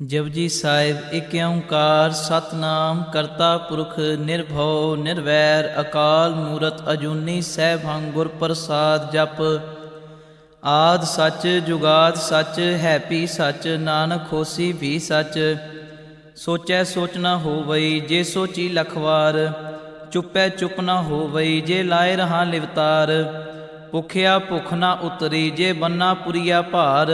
ਜਪਜੀ ਸਾਹਿਬ ਏਕ ਓੰਕਾਰ ਸਤਨਾਮ ਕਰਤਾ ਪੁਰਖ ਨਿਰਭਉ ਨਿਰਵੈਰ, ਅਕਾਲ ਮੂਰਤ ਅਜੂਨੀ ਸੈਭੰ ਗੁਰ ਪ੍ਰਸਾਦ ਜਪ। ਆਦ ਸੱਚ, ਜੁਗਾਦ ਸੱਚ, ਹੈਪੀ ਸੱਚ, ਨਾਨਕ ਹੋਸੀ ਵੀ ਸੱਚ। ਸੋਚੈ ਸੋਚ ਨਾ ਹੋਵਈ ਜੇ ਸੋਚੀ ਲਖਵਾਰ, ਚੁੱਪੈ ਚੁੱਪ ਨਾ ਹੋਵਈ ਜੇ ਲਾਏ ਰਹਾ ਲਿਵਤਾਰ। ਭੁਖਿਆ ਭੁਖ ਨਾ ਉਤਰੀ ਜੇ ਬੰਨਾ ਪੁਰੀਆ ਭਾਰ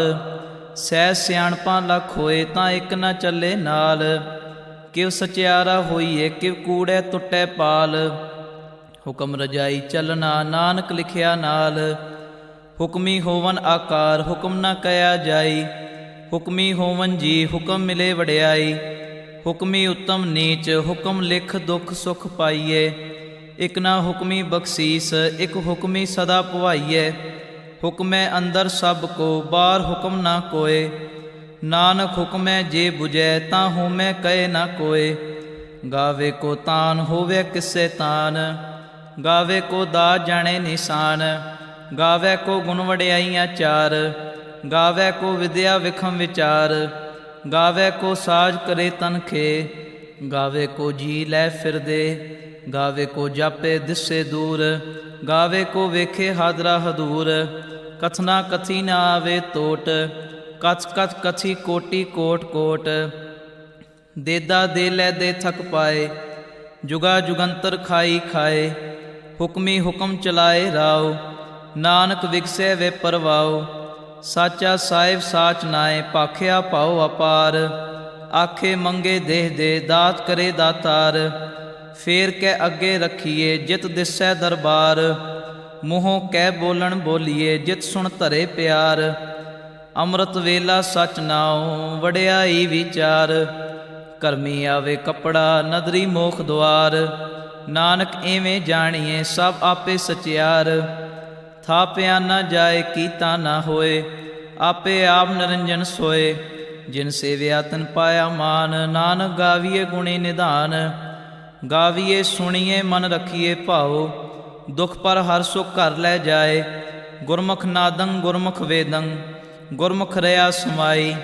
ਸਹਿ ਸਿਆਣਪਾਂ ਲੱਖ ਹੋਏ ਤਾਂ ਇੱਕ ਨਾ ਚੱਲੇ ਨਾਲ। ਕਿਵ ਸਚਿਆਰਾ ਹੋਈਏ, ਕਿਵ ਕੂੜੈ ਟੁੱਟੈ ਪਾਲ। ਹੁਕਮ ਰਜਾਈ ਚੱਲਣਾ, ਨਾਨਕ ਲਿਖਿਆ ਨਾਲ। ਹੁਕਮੀ ਹੋਵਨ ਆਕਾਰ, ਹੁਕਮ ਨਾ ਕਹਿਆ ਜਾਈ। ਹੁਕਮੀ ਹੋਵਨ ਜੀ, ਹੁਕਮ ਮਿਲੇ ਵਡਿਆਈ। ਹੁਕਮੀ ਉਤਮ ਨੀਚ, ਹੁਕਮ ਲਿਖ ਦੁਖ ਸੁਖ ਪਾਈਏ। ਇਕ ਨਾ ਹੁਕਮੀ ਬਖਸ਼ੀਸ, ਇਕ ਹੁਕਮੀ ਸਦਾ ਭਵਾਈਏ। ਹੁਕਮੈ ਅੰਦਰ ਸਭ ਕੋ, ਬਾਹਰ ਹੁਕਮ ਨਾ ਕੋਏ। ਨਾਨਕ ਹੁਕਮੈ ਜੇ 부ਜੈ ਤਾਂ ਹੋਮੈ ਕਹੇ ਨਾ ਕੋਏ। ਗਾਵੇ ਕੋ ਤਾਨ ਹੋਵੇ ਕਿਸੇ ਤਾਨ, ਗਾਵੇ ਕੋ ਦਾ ਜਾਣੇ ਨਿਸ਼ਾਨ। ਗਾਵੇ ਕੋ ਗੁਣ ਵਡਿਆਈਆਂ ਚਾਰ, ਗਾਵੇ ਕੋ ਵਿਦਿਆ ਵਿਖਮ ਵਿਚਾਰ। ਗਾਵੇ ਕੋ ਸਾਜ ਕਰੇ ਤਨਖੇ ਗਾਵੇ ਕੋ ਜੀ ਲੈ ਫਿਰਦੇ। ਗਾਵੇ ਕੋ ਜਾਪੇ ਦਿਸੇ ਦੂਰ, ਗਾਵੇ ਕੋ ਵੇਖੇ ਹਾਦਰਾ ਹਦੂਰ। ਕਥਨਾ ਕਥੀ ਨਾ ਆਵੇ ਟੋਟ ਕਥ ਕਥ ਕਥੀ ਕੋਟੀ ਕੋਟ ਕੋਟ ਦੇਦਾ ਦੇ ਲੈ ਦੇ ਥਕ ਪਾਏ ਜੁਗਾ ਜੁਗੰਤਰ ਖਾਈ ਖਾਏ ਹੁਕਮੀ ਹੁਕਮ ਚਲਾਏ ਰਾਓ ਨਾਨਕ ਵਿਗਸੇ ਵੇ ਪਰਵਾਓ ਸਾਚਾ ਸਾਹਿਬ ਸਾਚ ਨਾਏ ਪਾਖਿਆ ਪਾਉ ਅਪਾਰ ਆਖੇ ਮੰਗੇ ਦੇਹ ਦੇ ਦਾਤ ਕਰੇ ਦਾਤਾਰ ਫੇਰ ਕੇ ਅੱਗੇ ਰੱਖੀਏ ਜਿਤ ਦਿਸੈ ਦਰਬਾਰ ਮੂੰਹੋਂ ਕਹਿ ਬੋਲਣ ਬੋਲੀਏ, ਜਿਤ ਸੁਣ ਧਰੇ ਪਿਆਰ। ਅੰਮ੍ਰਿਤ ਵੇਲਾ ਸਚ ਨਾਉ, ਵਡਿਆਈ ਵਿਚਾਰ। ਕਰਮੀ ਆਵੇ ਕਪੜਾ, ਨਦਰੀ ਮੋਖ ਦੁਆਰ। ਨਾਨਕ ਐਵੇਂ ਜਾਣੀਏ, ਸਭ ਆਪੇ ਸਚਿਆਰ। ਥਾਪਿਆ ਨਾ ਜਾਏ, ਕੀਤਾ ਨਾ ਹੋਏ, ਆਪੇ ਆਪ ਨਿਰੰਜਨ ਸੋਏ। ਜਿਨ ਸੇਵਿਆ ਤਨ ਪਾਇਆ ਮਾਨ, ਨਾਨਕ ਗਾਵੀਏ ਗੁਣੀ ਨਿਧਾਨ। ਗਾਵੀਏ, ਸੁਣੀਏ, ਮਨ ਰੱਖੀਏ ਭਾਉ। ਦੁਖ ਪਰ ਹਰ ਸੁਖ ਘਰ ਲੈ ਜਾਏ। ਗੁਰਮੁਖ ਨਾਦੰ, ਗੁਰਮੁਖ ਵੇਦੰ, ਗੁਰਮੁਖ ਰਿਆ ਸਮਾਈ।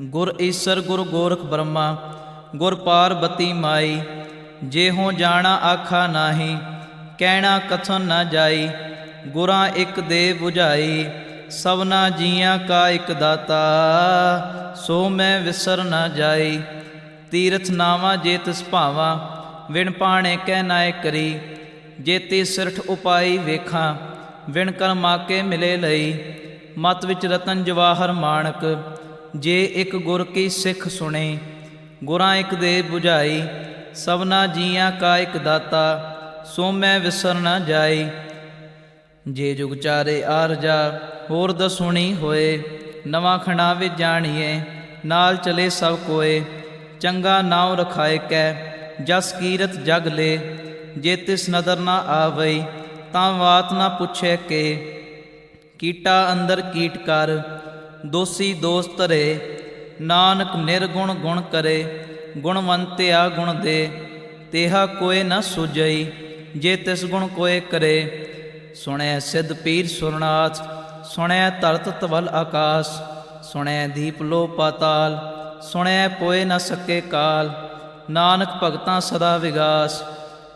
ਗੁਰ ਈਸਰ, ਗੁਰ ਗੋਰਖ ਬ੍ਰਹਮਾ, ਗੁਰ ਪਾਰਬਤੀ ਮਾਈ। ਜੇ ਹੋ ਜਾਣਾ, ਆਖਾ ਨਾਹੀ, ਕਹਿਣਾ ਕਥਨ ਨਾ ਜਾਈ। ਗੁਰਾਂ ਇੱਕ ਦੇ 부ਝਾਈ ਸਭਨਾ ਜੀਆਂ ਕਾ ਇੱਕ ਦਾਤਾ। ਸੋ ਮੈਂ ਵਿਸਰ ਨਾ ਜਾਈ। ਤੀਰਥ ਨਾਵਾ ਜੇ ਤਿਸ ਭਾਵਾ, ਵਿਣ ਪਾਣੇ ਕਹਿ ਨਾਏ ਕਰੀ। ਜੇਤੀ ਸਿਰਠ ਉਪਾਈ ਵੇਖਾਂ, ਵਿਣ ਕਰਮਾ ਕੇ ਮਿਲੇ ਲਈ। ਮਤ ਵਿੱਚ ਰਤਨ ਜਵਾਹਰ ਮਾਣਕ, ਜੇ ਇੱਕ ਗੁਰ ਕੀ ਸਿੱਖ ਸੁਣੇ, ਗੁਰਾਂ ਇੱਕ ਦੇ 부ਝਾਈ ਸਭਨਾ ਜੀਆਂ ਕਾ ਇੱਕ ਦਾਤਾ, ਸੋ ਮੈਂ ਵਿਸਰ ਨਾ ਜਾਈ। ਜੇ ਜੁਗ ਚਾਰੇ ਆਰਜਾ ਹੋਰ ਦਸੁਣੀ ਹੋਏ। ਨਵਾਂ ਖਣਾ ਵਿੱਚ ਜਾਣੀਏ, ਨਾਲ ਚਲੇ ਸਭ ਕੋਏ। ਚੰਗਾ ਨਾਉ ਰਖਾਏ ਕੈ, ਜਸ ਕੀਰਤ ਜਗ ਲੇ। ਜੇ ਤਿਸ ਨਦਰ ਨਾ ਆਵਈ, ਤਾਂ ਬਾਤ ਨਾ ਪੁੱਛੇ ਕੇ। ਕੀਟਾ ਅੰਦਰ ਕੀਟ ਕਰ, ਦੋਸੀ ਦੋਸਤ ਧਰੇ। ਨਾਨਕ ਨਿਰਗੁਣ ਗੁਣ ਕਰੇ, ਗੁਣਵੰਤਿਆ ਗੁਣ ਦੇ। ਤੇਹਾ ਕੋਏ ਨਾ ਸੁਜਈ ਜੇ ਤਿਸ ਗੁਣ ਕੋਏ ਕਰੇ। ਸੁਣੈ ਸਿੱਧ ਪੀਰ ਸੁਰਨਾਥ, ਸੁਣੈ ਧਰਤ ਤਵਲ ਆਕਾਸ। ਸੁਣੈ ਦੀਪ ਲੋ ਪਾਤਾਲ, ਸੁਣੈ ਪੋਏ ਨਾ ਸਕੇ ਕਾਲ। ਨਾਨਕ ਭਗਤਾਂ ਸਦਾ ਵਿਗਾਸ।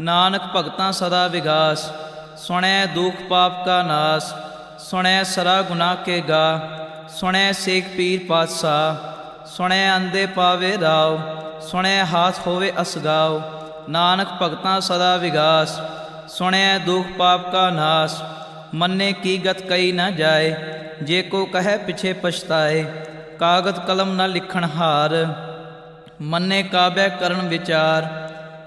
ਨਾਨਕ ਭਗਤਾਂ ਸਦਾ ਵਿਗਾਸ, ਸੁਣੈ ਦੁਖ ਪਾਪ ਕਾ ਨਾਸ, ਸੁਣੈ ਸਰਾ ਗੁਨਾ ਕੇ ਗਾ, ਸੁਣੈ ਸੇਖ ਪੀਰ ਪਾਤਸ਼ਾਹ, ਸੁਣੈ ਅੰਦੇ ਪਾਵੇ ਰਾਵ ਸੁਣੈ ਹਾਥ ਹੋਵੇ ਅਸਗਾਉ ਨਾਨਕ ਭਗਤਾਂ ਸਦਾ ਵਿਗਾਸ, ਸੁਣੈ ਦੁਖ ਪਾਪ ਕਾ ਨਾਸ, ਮੰਨੇ ਕੀ ਗਤ ਕਈ ਨਾ ਜਾਏ, ਜੇ ਕੋ ਕਹੈ ਪਿਛੇ ਪਛਤਾਏ ਕਾਗਦ ਕਲਮ ਨਾ ਲਿਖਣ ਹਾਰ, ਮੰਨੇ ਕਾਬੈ ਕਰਨ ਵਿਚਾਰ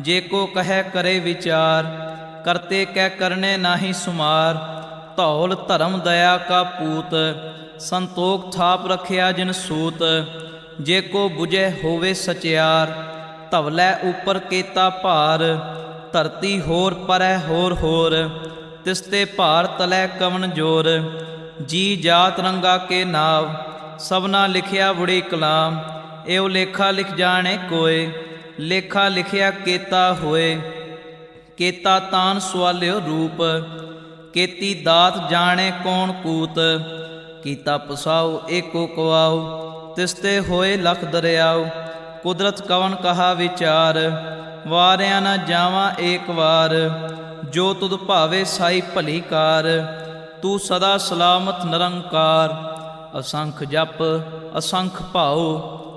ਜੇ ਕੋ ਕਹੈ ਕਰੇ ਵਿਚਾਰ, ਕਰਤੇ ਕਹਿ ਕਰਨੇ ਨਾਹੀ ਸੁਮਾਰ। ਧੌਲ ਧਰਮ ਦਇਆ ਕਾ ਪੂਤ, ਸੰਤੋਖ ਥਾਪ ਰਖਿਆ ਜਿਨ ਸੂਤ। ਜੇ ਕੋ 부ਜੈ ਹੋਵੇ ਸਚਿਆਰ ਧਵਲੇ ਉਪਰ ਕੀਤਾ ਭਾਰ। ਧਰਤੀ ਹੋਰ ਪਰੈ ਹੋਰ ਹੋਰ ਤਿਸਤੇ ਭਾਰ ਤਲੈ ਕਵਨ ਜੋਰ। ਜੀ ਜਾਤ ਰੰਗਾ ਕੇ ਨਾਵ, ਸਭਨਾ ਲਿਖਿਆ ਬੁੜੀ ਕਲਾਮ। ਏਉ ਲੇਖਾ ਲਿਖ ਜਾਣੇ ਕੋਏ। ਲੇਖਾ ਲਿਖਿਆ ਕੇਤਾ ਹੋਏ, ਕੇਤਾ ਤਾਨ ਸਵਾਲਿਓ ਰੂਪ, ਕੇਤੀ ਦਾਤ ਜਾਣੇ ਕੌਣ ਕੂਤ, ਕੀਤਾ ਪਸਾਉ ਏਕੋ ਕਵਾਉ, ਤਿਸਤੇ ਹੋਏ ਲਖ ਦਰਿਆਉ, ਕੁਦਰਤ ਕਵਨ ਕਹਾ ਵਿਚਾਰ, ਵਾਰਿਆ ਨਾ ਜਾਵਾਂ ਏਕ ਵਾਰ, ਜੋ ਤੁਧ ਭਾਵੇ ਸਾਈ ਭਲੀ ਕਾਰ, ਤੂੰ ਸਦਾ ਸਲਾਮਤ ਨਿਰੰਕਾਰ, ਅਸੰਖ ਜਪ, ਅਸੰਖ ਭਾਉ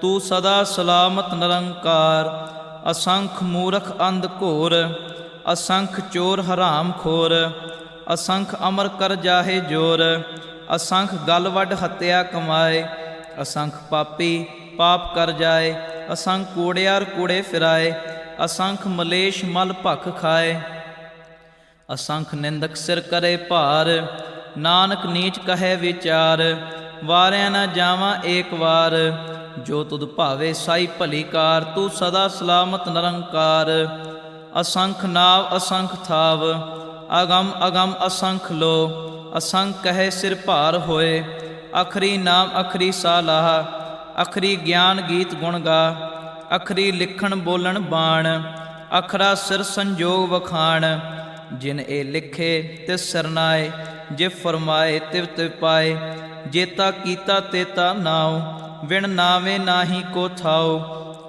ਤੂੰ ਸਦਾ ਸਲਾਮਤ ਨਿਰੰਕਾਰ, ਅਸੰਖ ਮੂਰਖ ਅੰਧ ਘੋਰ, ਅਸੰਖ ਚੋਰ ਹਰਾਮ ਖੋਰ, ਅਸੰਖ ਅਮਰ ਕਰ ਜਾਹੇ ਜੋਰ, ਅਸੰਖ ਗਲ ਵੱਡ ਹੱਤਿਆ ਕਮਾਏ, ਅਸੰਖ ਪਾਪੀ ਪਾਪ ਕਰ ਜਾਏ, ਅਸੰਖ ਕੂੜਿਆਰ ਕੂੜੇ ਫਿਰਾਏ, ਅਸੰਖ ਮਲੇਸ਼ ਮਲ ਭਖ ਖਾਏ। ਅਸੰਖ ਨਿੰਦਕ ਸਿਰ ਕਰੇ ਭਾਰ, ਨਾਨਕ ਨੀਚ ਕਹੈ ਵਿਚਾਰ ਵਾਰਿਆ ਨਾ ਜਾਵਾਂ ਏਕ ਵਾਰ। ਜੋ ਤੁਧ ਭਾਵੇ ਸਾਈ ਭਲੀ ਕਾਰ ਤੂੰ ਸਦਾ ਸਲਾਮਤ ਨਿਰੰਕਾਰ। ਅਸੰਖ ਨਾਵ ਅਸੰਖ ਥਾਵ, ਅਗੰਮ ਅਗੰਮ ਅਸੰਖ ਲੋ। ਅਸੰਖ ਕਹੇ ਸਿਰ ਭਾਰ ਹੋਏ, ਅਖਰੀ ਨਾਮ ਅਖਰੀ ਸਾਲਾਹ ਅਖਰੀ ਗਿਆਨ ਗੀਤ ਗੁਣ ਗਾ, ਅਖਰੀ ਲਿਖਣ ਬੋਲਣ ਬਾਣ। ਅਖਰਾ ਸਿਰ ਸੰਜੋਗ ਵਖਾਣ, ਜਿਨ ਇਹ ਲਿਖੇ ਤਿਸ ਸਰਨਾਏ ਜੇ ਫਰਮਾਏ ਤਿਵ ਤਿਵ ਪਾਏ। ਜੇਤਾ ਕੀਤਾ ਤੇਤਾ ਨਾਉ, ਵਿਣ ਨਾਵੇਂ ਨਾਹੀ ਕੋ ਥਾਉ।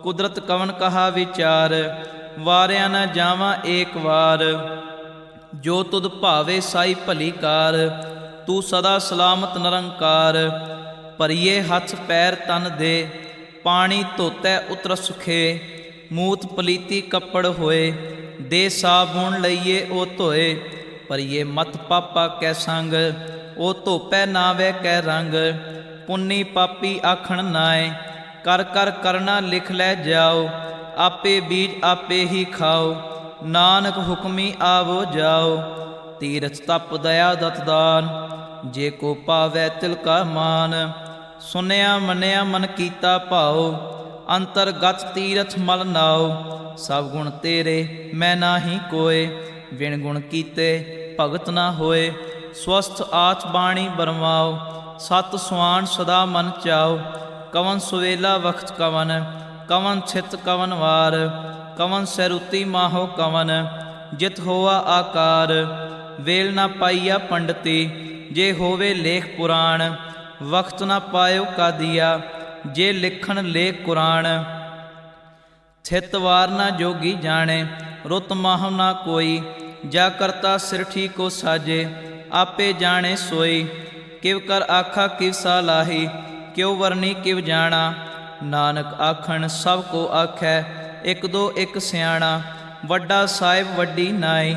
ਕੁਦਰਤ ਕਵਨ ਕਹਾ ਵਿਚਾਰ, ਵਾਰਿਆ ਨਾ ਜਾਵਾਂ ਏਕ ਵਾਰ। ਜੋ ਤੁਧ ਭਾਵੇ ਸਾਈ ਭਲੀ ਕਾਰ, ਤੂੰ ਸਦਾ ਸਲਾਮਤ ਨਿਰੰਕਾਰ। ਭਰੀਏ ਹੱਥ ਪੈਰ ਤਨ ਦੇ, ਪਾਣੀ ਧੋਤੈ ਉਤਰ ਸੁਖੇ। ਮੂਤ ਪਲੀਤੀ ਕੱਪੜ ਹੋਏ, ਦੇ ਸਾਬੂਨ ਲਈਏ ਉਹ ਧੋਏ। ਭਰੀਏ ਮਤ ਪਾਪਾ ਕੈ ਸੰਗ ਉਹ ਧੋਪੈ ਨਾਵੇ ਕੈ ਰੰਗ, ਪੁੰਨੀ ਪਾਪੀ ਆਖਣ ਨਾਏ, ਕਰ ਕਰ ਕਰਨਾ ਲਿਖ ਲੈ ਜਾਓ, ਆਪੇ ਬੀਜ ਆਪੇ ਹੀ ਖਾਓ, ਨਾਨਕ ਹੁਕਮੀ ਆਵੋ ਜਾਓ। ਤੀਰਥ ਤਪ ਦਇਆ ਦਤਦਾਨ ਜੇ ਕੋ ਪਾਵੈ ਤਿਲ ਕਾ ਮਾਨ, ਸੁਨਿਆ ਮੰਨਿਆ ਮਨ ਕੀਤਾ ਭਾਉ ਅੰਤਰਗਤ ਤੀਰਥ ਮਲ ਨਾਉ ਸਭ ਗੁਣ ਤੇਰੇ ਮੈਂ ਨਾਹੀ ਕੋਏ, ਵਿਣ ਗੁਣ ਕੀਤੇ ਭਗਤ ਨਾ ਹੋਏ। ਸਵਸਥ ਆਚ ਬਾਣੀ ਬਰਮਾਓ, ਸਤ ਸੁਆਨ ਸਦਾ ਮਨ ਚਾਓ, ਕਵਨ ਸੁਵੇਲਾ ਵਖਤ ਕਵਨ ਕਵਨ ਛਿਤ ਕਵਨ ਵਾਰ, ਕਵਨ ਸਰੂਤੀ ਮਾਹੋ ਕਵਨ, ਜਿਤ ਹੋਆ ਆਕਾਰ, ਵੇਲ ਨਾ ਪਾਈਆ ਪੰਡਤੀ, ਜੇ ਹੋਵੇ ਲੇਖ ਪੁਰਾਣ ਵਕਤ ਨਾ ਪਾਇਓ ਕਾਦੀਆ, ਜੇ ਲਿਖਣ ਲੇਖ ਕੁਰਾਨ ਥਿਤ ਵਾਰ ਨਾ ਜੋਗੀ ਜਾਣੇ, ਰੁਤ ਮਾਹ ਨਾ ਕੋਈ, ਜਾ ਕਰਤਾ ਸਿਰ ਠੀਕੋ ਸਾਜੇ ਆਪੇ ਜਾਣੇ ਸੋਈ। ਕਿਵ ਕਰ ਆਖਾ, ਕਿਵ ਸਾਲਾਹੀ ਕਿਉ ਵਰਨੀ, ਕਿਵ ਜਾਣਾ। ਨਾਨਕ ਆਖਣ, ਸਭ ਕੋ ਆਖੈ, ਇਕ ਦੋ, ਇਕ ਸਿਆਣਾ। ਵੱਡਾ ਸਾਹਿਬ, ਵੱਡੀ ਨਾਈ।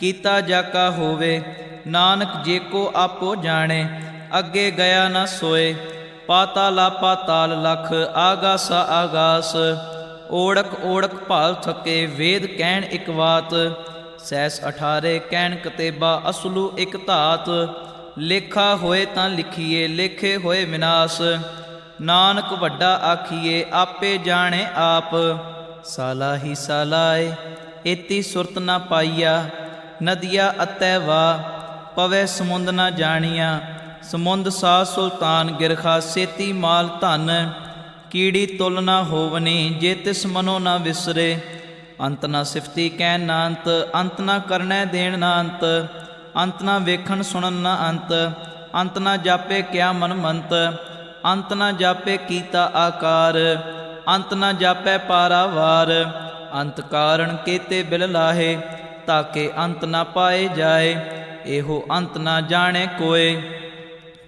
ਕੀਤਾ ਜਾਕਾ ਹੋਵੇ। ਨਾਨਕ ਜੇ ਕੋ ਆਪੋ ਜਾਣੇ। ਅੱਗੇ ਗਿਆ ਨਾ ਸੋਏ। ਪਾਤਾਲਾ ਪਾਤਾਲ ਲਖ ਆਗਾਸ ਆਗਾਸ। ਓੜਕ ਓੜਕ ਭਾਲ ਥਕੇ, ਵੇਦ ਕਹਿਣ ਇੱਕ ਬਾਤ ਸੈਸ ਅਠਾਰੇ, ਕਹਿਣ ਕਤੇਬਾ, ਅਸਲੂ ਇਕ ਧਾਤ। ਲੇਖਾ ਹੋਏ ਤਾਂ ਲਿਖੀਏ, ਲੇਖੇ ਹੋਏ ਵਿਨਾਸ਼। ਨਾਨਕ ਵੱਡਾ ਆਖੀਏ, ਆਪੇ ਜਾਣੇ ਆਪ। ਸਾਲਾ ਹੀ ਸਾਲਾਏ ਏਤੀ ਸੁਰਤ ਨਾ ਪਾਈਆ। ਨਦੀਆ ਅਤੈ ਵਾ, ਪਵੇ ਸਮੁੰਦ ਨਾ ਜਾਣੀਆ। ਸਮੁੰਦ ਸਾ ਸੁਲਤਾਨ ਗਿਰਖਾ, ਸੇਤੀ ਮਾਲ ਧਨ। ਕੀੜੀ ਤੁਲ ਨਾ ਹੋਵਨੀ, ਜੇ ਤਿਸ ਮਨੋ ਨਾ ਵਿਸਰੇ। ਅੰਤ ਨਾ ਸਿਫਤੀ ਕਹਿ ਨਾ ਅੰਤ ਅੰਤ ਨਾ ਕਰਨੈ ਦੇਣ ਨਾ ਅੰਤ ਅੰਤ ਨਾ ਵੇਖਣ ਸੁਣਨ ਨਾ ਅੰਤ ਅੰਤ ਨਾ ਜਾਪੇ ਕਿਆ ਮਨ ਮੰਤ, ਅੰਤ ਨਾ ਜਾਪੇ ਕੀਤਾ ਆਕਾਰ, ਅੰਤ ਨਾ ਜਾਪੈ ਪਾਰਾਵਾਰ ਅੰਤ ਕਾਰਣ ਕੀਤੇ ਬਿਲ ਲਾਹੇ, ਤਾਕੇ ਅੰਤ ਨਾ ਪਾਏ ਜਾਏ, ਇਹੋ ਅੰਤ ਨਾ ਜਾਣੇ ਕੋਏ।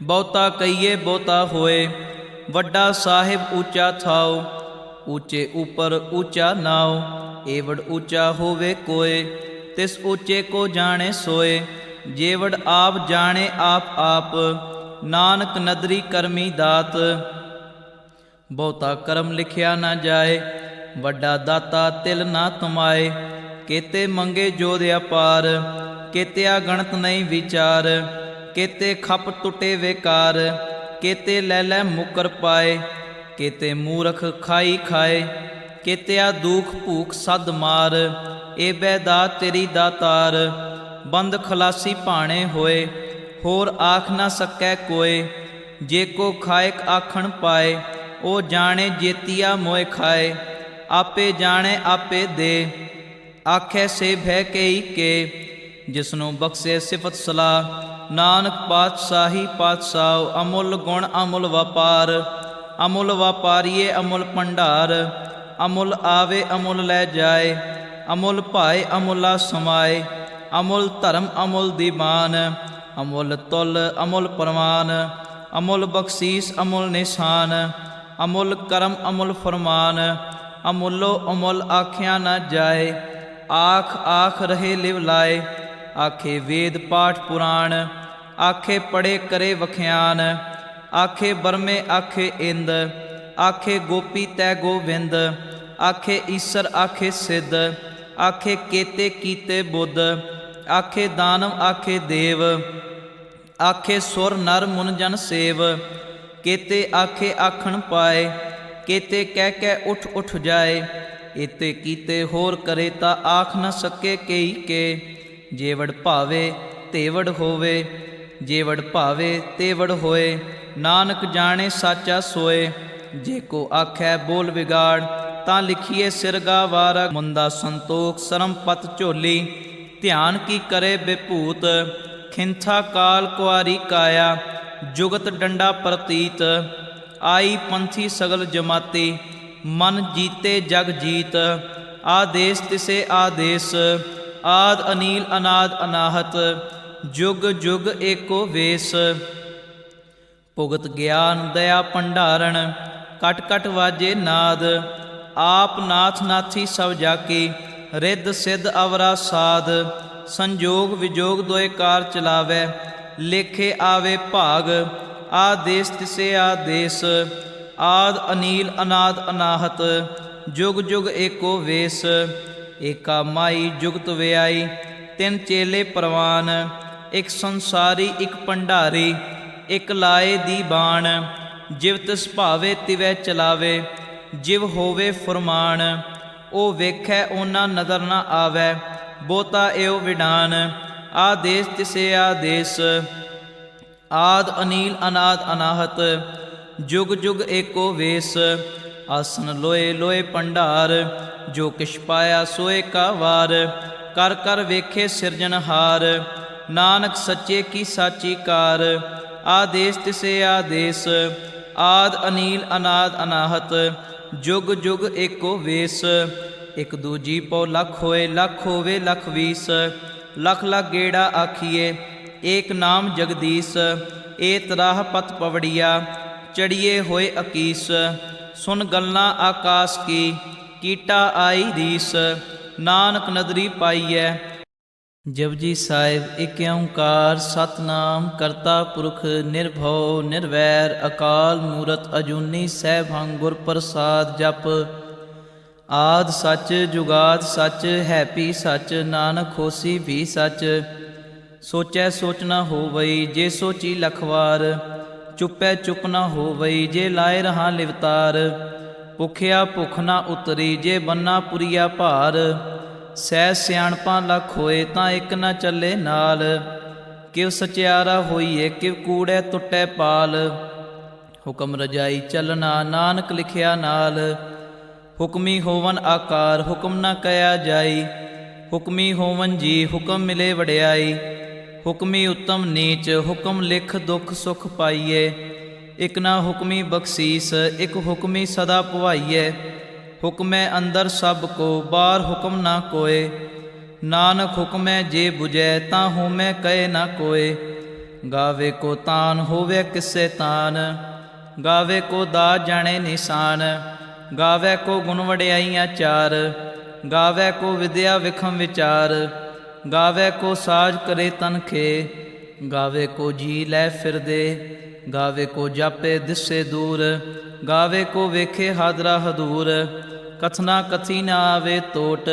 ਬਹੁਤਾ ਕਈਏ ਬਹੁਤਾ ਹੋਏ, ਵੱਡਾ ਸਾਹਿਬ ਉੱਚਾ ਥਾਓ ਉੱਚੇ ਉਪਰ ਉੱਚਾ ਨਾਉ ਏਵੜ ਉੱਚਾ ਹੋਵੇ ਕੋਏ, ਤਿਸ ਉੱਚੇ ਕੋ ਜਾਣੇ ਸੋਏ। ਜੇਵੜ ਆਪ ਜਾਣੇ ਆਪ ਆਪ, ਨਾਨਕ ਨਦਰੀ ਕਰਮੀ ਦਾਤ। ਬਹੁਤਾ ਕਰਮ ਲਿਖਿਆ ਨਾ ਜਾਏ, ਵੱਡਾ ਦਾਤਾ ਤਿਲ ਨਾ ਤੁਮਾਏ। ਕੇਤੇ ਮੰਗੇ ਜੋਦ ਅਪਾਰ, ਕੇਤਿਆ ਗਣਤ ਨਹੀਂ ਵਿਚਾਰ। ਕੇਤੇ ਖੱਪ ਟੁੱਟੇ ਵੇਕਾਰ, ਕੇਤੇ ਲੈ ਲੈ ਮੁਕਰ ਪਾਏ। ਕੇਤੇ ਮੂਰਖ ਖਾਈ ਖਾਏ। ਕੇਤਿਆ ਦੂਖ ਭੂਖ ਸਦ ਮਾਰ, ਏ ਬੈਦਾ ਤੇਰੀ ਦਾਤਾਰ, ਬੰਦ ਖਲਾਸੀ ਭਾਣੇ ਹੋਏ, ਹੋਰ ਆਖ ਨਾ ਸਕੈ ਕੋਏ, ਜੇ ਕੋ ਖਾਇਕ ਆਖਣ ਪਾਏ, ਉਹ ਜਾਣੇ ਜੇਤੀਆ ਮੋਏ ਖਾਏ, ਆਪੇ ਜਾਣੇ ਆਪੇ ਦੇ, ਆਖੇ ਸੇ ਭੈ ਕੇਈ ਕੇ, ਜਿਸਨੂੰ ਬਖਸ਼ੇ ਸਿਫਤ ਸਲਾ ਨਾਨਕ ਪਾਤਸ਼ਾਹੀ ਪਾਤਸ਼ਾਹ, ਅਮੁੱਲ ਗੁਣ ਅਮੁੱਲ ਵਪਾਰ, ਅਮੁੱਲ ਵਪਾਰੀਏ ਅਮੁੱਲ ਭੰਡਾਰ ਅਮੁਲ ਆਵੇ, ਅਮੁਲ ਲੈ ਜਾਏ, ਅਮੁੱਲ ਭਾਏ, ਅਮੁਲਾ ਸਮਾਏ, ਅਮੁਲ ਧਰਮ, ਅਮੁਲ ਦੀਵਾਨ ਅਮੁੱਲ ਤੁਲ, ਅਮੁੱਲ ਪਰਮਾਨ, ਅਮੁੱਲ ਬਖਸ਼ੀਸ, ਅਮੁਲ ਨਿਸ਼ਾਨ, ਅਮੁੱਲ ਕਰਮ, ਅਮੁਲ ਫਰਮਾਨ, ਅਮੁੱਲੋ ਅਮੁੱਲ ਆਖਿਆ ਨਾ ਜਾਏ, ਆਖ ਆਖ ਰਹੇ ਲਿਵ ਲਾਏ, ਆਖੇ ਵੇਦ, ਪਾਠ, ਪੁਰਾਣ, ਆਖੇ ਪੜੇ ਕਰੇ ਵਖਿਆਨ, ਆਖੇ ਬਰਮੇ, ਆਖੇ ਇੰਦ, ਆਖੇ ਗੋਪੀ ਤੈ ਗੋਵਿੰਦ ਆਖੇ ਈਸਰ, ਆਖੇ ਸਿੱਧ, ਆਖੇ ਕੇਤੇ ਕੀਤੇ ਬੁੱਧ, ਆਖੇ ਦਾਨਵ, ਆਖੇ ਦੇਵ, ਆਖੇ ਸੁਰ ਨਰ ਮੁਨ ਜਨ ਸੇਵ, ਕੇਤੇ ਆਖੇ ਆਖਣ ਪਾਏ, ਕੇਤੇ ਕਹਿ ਕਹਿ ਉਠ ਉਠ ਜਾਏ ਇਤੇ ਕੀਤੇ ਹੋਰ ਕਰੇ ਤਾਂ ਆਖ ਨਾ ਸਕੇ ਕਈ ਕੇ, ਜੇਵੜ ਭਾਵੇ ਤੇਵੜ ਹੋਵੇ, ਜੇਵੜ ਭਾਵੇ ਤੇਵੜ ਹੋਏ, ਨਾਨਕ ਜਾਣੇ ਸਾਚਾ ਸੋਏ, ਜੇ ਕੋ ਆਖੈ ਬੋਲ ਵਿਗਾੜ ਤਾਂ ਲਿਖੀਏ ਸਿਰਗਾ ਵਾਰ ਮੁੰਦਾ ਸੰਤੋਖ ਸਰਮ ਪਤ ਝੋਲੀ, ਧਿਆਨ ਕੀ ਕਰੇ ਬਿਭੂਤ, ਖਿੰਥਾ ਕਾਲ ਕੁਆਰੀ ਕਾਇਆ, ਜੁਗਤ ਡੰਡਾ ਪ੍ਰਤੀਤ, ਆਈ ਪੰਥੀ ਸਗਲ ਜਮਾਤੀ, ਮਨ ਜੀਤੇ ਜਗ ਜੀਤ, ਆਦੇਸ ਤਿਸੇ ਆਦੇਸ, ਆਦ ਅਨੀਲ ਅਨਾਦ ਅਨਾਹਤ, ਜੁਗ ਜੁਗ ਏਕੋ ਵੇਸ। ਭੁਗਤ ਗਿਆਨ ਦਇਆ ਭੰਡਾਰਨ ਕਟ ਕਟ ਵਾਜੇ ਨਾਦ ਆਪ ਨਾਥ ਨਾਥੀ ਸਭ ਜਾਕੀ, ਰਿੱਧ ਸਿੱਧ ਅਵਰਾ ਸਾਧ, ਸੰਜੋਗ ਵਿਜੋਗ ਦੋਏ ਕਾਰ ਚਲਾਵੇ, ਲੇਖੇ ਆਵੇ ਭਾਗ, ਆਦੇਸ ਤਿਸੇ ਆਦੇਸ, ਆਦ ਅਨੀਲ ਅਨਾਦ ਅਨਾਹਤ, ਜੁਗ ਜੁਗ ਏਕੋ ਵੇਸ, ਏਕਾ ਮਾਈ ਜੁਗਤ ਵਿਆਈ, ਤਿੰਨ ਚੇਲੇ ਪ੍ਰਵਾਨ, ਇੱਕ ਸੰਸਾਰੀ, ਇੱਕ ਭੰਡਾਰੀ, ਇੱਕ ਲਾਏ ਦੀ ਬਾਣ, ਜਿਵ ਤਿਸ ਭਾਵੇ ਤਿਵੈ ਚਲਾਵੇ ਜਿਵ ਹੋਵੇ ਫਰਮਾਨ, ਉਹ ਵੇਖੈ ਉਹਨਾਂ ਨਦਰ ਨਾ ਆਵੈ ਬੋਤਾ ਏਉ ਵਿਡਾਨ, ਆਦੇਸ ਤਿਸੇ ਆਦੇਸ। ਆਦ ਅਨੀਲ, ਅਨਾਦ ਅਨਾਹਤ, ਜੁਗ ਜੁਗ ਏਕੋ ਵੇਸ। ਆਸਨ ਲੋਏ ਲੋਏ ਭੰਡਾਰ, ਜੋ ਕਿਛ ਪਾਇਆ ਸੋਏ ਕਾ ਵਾਰ ਕਰ ਕਰ ਵੇਖੇ ਸਿਰਜਣਹਾਰ ਨਾਨਕ ਸੱਚੇ ਕੀ ਸਾਚੀ ਕਾਰ। ਆਦੇਸ ਤਿਸੇ ਆਦੇਸ ਆਦ ਅਨੀਲ ਅਨਾਦ ਅਨਾਹਤ, ਜੁਗ ਜੁਗ ਏਕੋ ਵੇਸ। ਇਕ ਦੂਜੀ ਪੋ ਲਖ ਹੋਏ, ਲਖ ਹੋਵੇ, ਲਖ ਵੀਸ। ਲਖ ਲਖ ਗੇੜਾ ਆਖੀਏ, ਏਕ ਨਾਮ ਜਗਦੀਸ਼। ਏ ਤਰਾਹ ਪਤ ਪਵੜੀਆ, ਚੜੀਏ ਹੋਏ ਅਕੀਸ। ਸੁਨ ਗੱਲਾਂ ਆਕਾਸ ਕੀ, ਕੀਟਾ ਆਈ ਰੀਸ। ਨਾਨਕ ਨਦਰੀ ਪਾਈਐ ਜਪਜੀ ਸਾਹਿਬ ਏਕ ਓੰਕਾਰ ਸਤਨਾਮ ਕਰਤਾ ਪੁਰਖ ਨਿਰਭਉ ਨਿਰਵੈਰ, ਅਕਾਲ ਮੂਰਤ ਅਜੂਨੀ ਸੈਭੰ ਗੁਰ ਪ੍ਰਸਾਦ ਜਪ। ਆਦ ਸੱਚ, ਜੁਗਾਦ ਸੱਚ, ਹੈਪੀ ਸੱਚ, ਨਾਨਕ ਹੋਸੀ ਵੀ ਸੱਚ। ਸੋਚੈ ਸੋਚ ਨਾ ਹੋਵਈ ਜੇ ਸੋਚੀ ਲਖਵਾਰ, ਚੁੱਪੈ ਚੁੱਪ ਨਾ ਹੋਵਈ ਜੇ ਲਾਏ ਰਹਾ ਲਿਵਤਾਰ। ਭੁਖਿਆ ਭੁਖ ਨਾ ਉਤਰੀ ਜੇ ਬੰਨਾ ਪੁਰੀਆ ਭਾਰ ਸਹਿ ਸਿਆਣਪਾਂ ਲਖ ਹੋਏ ਤਾਂ ਇੱਕ ਨਾ ਚੱਲੇ ਨਾਲ। ਕਿਵ ਸਚਿਆਰਾ ਹੋਈਏ, ਕਿਵ ਕੂੜੈ ਟੁੱਟੈ ਪਾਲ। ਹੁਕਮ ਰਜਾਈ ਚੱਲਣਾ, ਨਾਨਕ ਲਿਖਿਆ ਨਾਲ। ਹੁਕਮੀ ਹੋਵਨ ਆਕਾਰ, ਹੁਕਮ ਨਾ ਕਹਿਆ ਜਾਈ। ਹੁਕਮੀ ਹੋਵਨ ਜੀ, ਹੁਕਮ ਮਿਲੇ ਵਡਿਆਈ। ਹੁਕਮੀ ਉਤਮ ਨੀਚ, ਹੁਕਮ ਲਿਖ ਦੁਖ ਸੁਖ ਪਾਈਏ। ਇਕ ਨਾ ਹੁਕਮੀ ਬਖਸ਼ੀਸ, ਇਕ ਹੁਕਮੀ ਸਦਾ ਭਵਾਈਏ। ਹੁਕਮੈ ਅੰਦਰ ਸਭ ਕੋ, ਬਾਹਰ ਹੁਕਮ ਨਾ ਕੋਏ। ਨਾਨਕ ਹੁਕਮੈ ਜੇ 부ਜੈ ਤਾਂ ਹੋਮੈ ਕਹੇ ਨਾ ਕੋਏ। ਗਾਵੇ ਕੋ ਤਾਨ ਹੋਵੇ ਕਿਸੇ ਤਾਨ, ਗਾਵੇ ਕੋ ਦਾ ਜਾਣੇ ਨਿਸ਼ਾਨ, ਗਾਵੇ ਕੋ ਗੁਣ ਵਡਿਆਈਆਂ ਚਾਰ, ਗਾਵੇ ਕੋ ਵਿਦਿਆ ਵਿਖਮ ਵਿਚਾਰ, ਗਾਵੇ ਕੋ ਸਾਜ ਕਰੇ ਤਨਖੇ ਗਾਵੇ ਕੋ ਜੀ ਲੈ ਫਿਰਦੇ, ਗਾਵੇ ਕੋ ਜਾਪੇ ਦਿਸੇ ਦੂਰ, ਗਾਵੇ ਕੋ ਵੇਖੇ ਹਾਦਰਾ ਹਦੂਰ। ਕਥਨਾ ਕਥੀ ਨਾ ਆਵੇ ਟੋਟ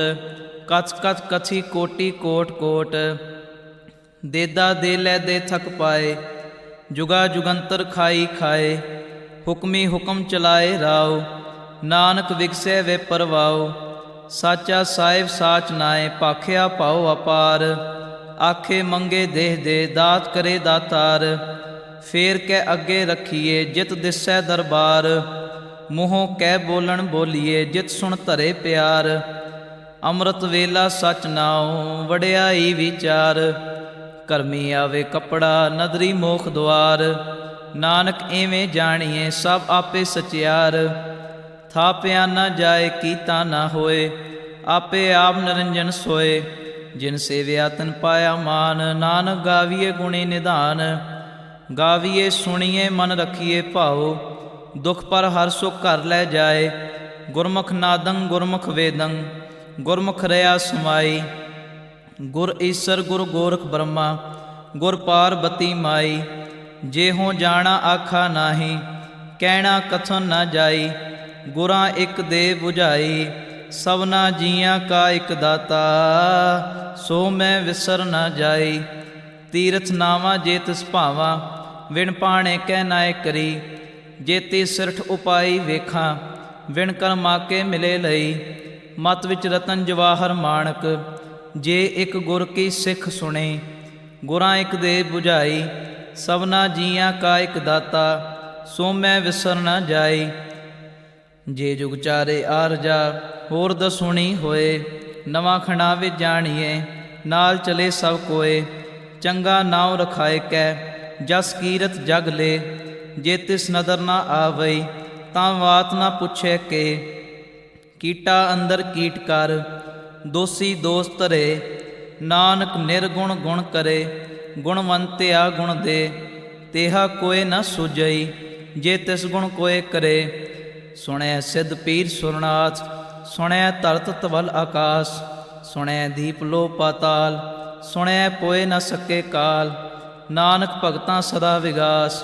ਕਥ ਕਥ ਕਥੀ ਕੋਟੀ ਕੋਟ ਕੋਟ ਦੇਦਾ ਦੇ ਲੈ ਦੇ ਥਕ ਪਾਏ ਜੁਗਾ ਜੁਗੰਤਰ ਖਾਈ ਖਾਏ ਹੁਕਮੀ ਹੁਕਮ ਚਲਾਏ ਰਾਓ ਨਾਨਕ ਵਿਗਸੇ ਵੇ ਪਰਵਾਓ ਸਾਚਾ ਸਾਹਿਬ ਸਾਚ ਨਾਏ ਪਾਖਿਆ ਪਾਉ ਅਪਾਰ ਆਖੇ ਮੰਗੇ ਦੇਹ ਦੇ ਦਾਤ ਕਰੇ ਦਾਤਾਰ ਫੇਰ ਕੇ ਅੱਗੇ ਰੱਖੀਏ ਜਿਤ ਦਿਸੈ ਦਰਬਾਰ ਮੂੰਹੋਂ ਕਹਿ ਬੋਲਣ ਬੋਲੀਏ, ਜਿਤ ਸੁਣ ਧਰੇ ਪਿਆਰ। ਅੰਮ੍ਰਿਤ ਵੇਲਾ ਸਚ ਨਾਉ, ਵਡਿਆਈ ਵਿਚਾਰ। ਕਰਮੀ ਆਵੇ ਕਪੜਾ, ਨਦਰੀ ਮੋਖ ਦੁਆਰ। ਨਾਨਕ ਐਵੇਂ ਜਾਣੀਏ, ਸਭ ਆਪੇ ਸਚਿਆਰ। ਥਾਪਿਆ ਨਾ ਜਾਏ, ਕੀਤਾ ਨਾ ਹੋਏ, ਆਪੇ ਆਪ ਨਿਰੰਜਨ ਸੋਏ। ਜਿਨ ਸੇਵਿਆ ਤਨ ਪਾਇਆ ਮਾਨ, ਨਾਨਕ ਗਾਵੀਏ ਗੁਣੀ ਨਿਧਾਨ। ਗਾਵੀਏ, ਸੁਣੀਏ, ਮਨ ਰੱਖੀਏ ਭਾਉ। ਦੁਖ ਪਰ ਹਰ ਸੁਖ ਘਰ ਲੈ ਜਾਏ। ਗੁਰਮੁਖ ਨਾਦੰ, ਗੁਰਮੁਖ ਵੇਦੰ, ਗੁਰਮੁਖ ਰਿਆ ਸਮਾਈ। ਗੁਰ ਈਸਰ, ਗੁਰ ਗੋਰਖ ਬ੍ਰਹਮਾ, ਗੁਰ ਪਾਰਬਤੀ ਮਾਈ। ਜੇ ਹੋ ਜਾਣਾ, ਆਖਾ ਨਾਹੀ, ਕਹਿਣਾ ਕਥਨ ਨਾ ਜਾਈ। ਗੁਰਾਂ ਇੱਕ ਦੇ 부ਝਾਈ ਸਭਨਾ ਜੀਆਂ ਕਾ ਇੱਕ ਦਾਤਾ। ਸੋ ਮੈਂ ਵਿਸਰ ਨਾ ਜਾਈ। ਤੀਰਥ ਨਾਵਾ ਜੇ ਤਿਸ ਭਾਵਾ, ਵਿਣ ਪਾਣੇ ਕਹਿ ਨਾਏ ਕਰੀ। ਜੇਤੀ ਸਿਰਠ ਉਪਾਈ ਵੇਖਾਂ, ਵਿਣ ਕਰਮਾ ਕੇ ਮਿਲੇ ਲਈ। ਮਤ ਵਿੱਚ ਰਤਨ ਜਵਾਹਰ ਮਾਣਕ, ਜੇ ਇੱਕ ਗੁਰ ਕੀ ਸਿੱਖ ਸੁਣੇ, ਗੁਰਾਂ ਇੱਕ ਦੇ 부ਝਾਈ ਸਭਨਾ ਜੀਆਂ ਕਾ ਇੱਕ ਦਾਤਾ, ਸੋ ਮੈਂ ਵਿਸਰ ਨਾ ਜਾਈ। ਜੇ ਜੁਗ ਚਾਰੇ ਆਰਜਾ ਹੋਰ ਦਸੁਣੀ ਹੋਏ। ਨਵਾਂ ਖਣਾ ਵਿੱਚ ਜਾਣੀਏ, ਨਾਲ ਚਲੇ ਸਭ ਕੋਏ। ਚੰਗਾ ਨਾਉ ਰਖਾਏ ਕੈ, ਜਸ ਕੀਰਤ ਜਗ ਲੇ। ਜੇ ਤਿਸ ਨਦਰ ਨਾ ਆਵਈ, ਤਾਂ ਬਾਤ ਨਾ ਪੁੱਛੇ ਕੇ। ਕੀਟਾ ਅੰਦਰ ਕੀਟ ਕਰ, ਦੋਸੀ ਦੋਸਤ ਧਰੇ। ਨਾਨਕ ਨਿਰਗੁਣ ਗੁਣ ਕਰੇ ਗੁਣਵੰਤਿਆ ਗੁਣ ਦੇ। ਤੇਹਾ ਕੋਏ ਨਾ ਸੁਜਈ ਜੇ ਤਿਸ ਗੁਣ ਕੋਏ ਕਰੇ। ਸੁਣੈ ਸਿੱਧ ਪੀਰ ਸੁਰਨਾਥ, ਸੁਣੈ ਧਰਤ ਤਵਲ ਆਕਾਸ। ਸੁਣੈ ਦੀਪ ਲੋ ਪਾਤਾਲ, ਸੁਣੈ ਪੋਏ ਨਾ ਸਕੇ ਕਾਲ। ਨਾਨਕ ਭਗਤਾਂ ਸਦਾ ਵਿਗਾਸ।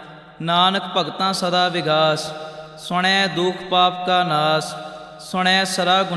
ਨਾਨਕ ਭਗਤਾਂ ਸਦਾ ਵਿਗਾਸ ਸੁਣੈ ਦੁਖ ਪਾਪ ਕਾ ਨਾਸ ਸੁਣੈ ਸਰਾ ਗੁਣ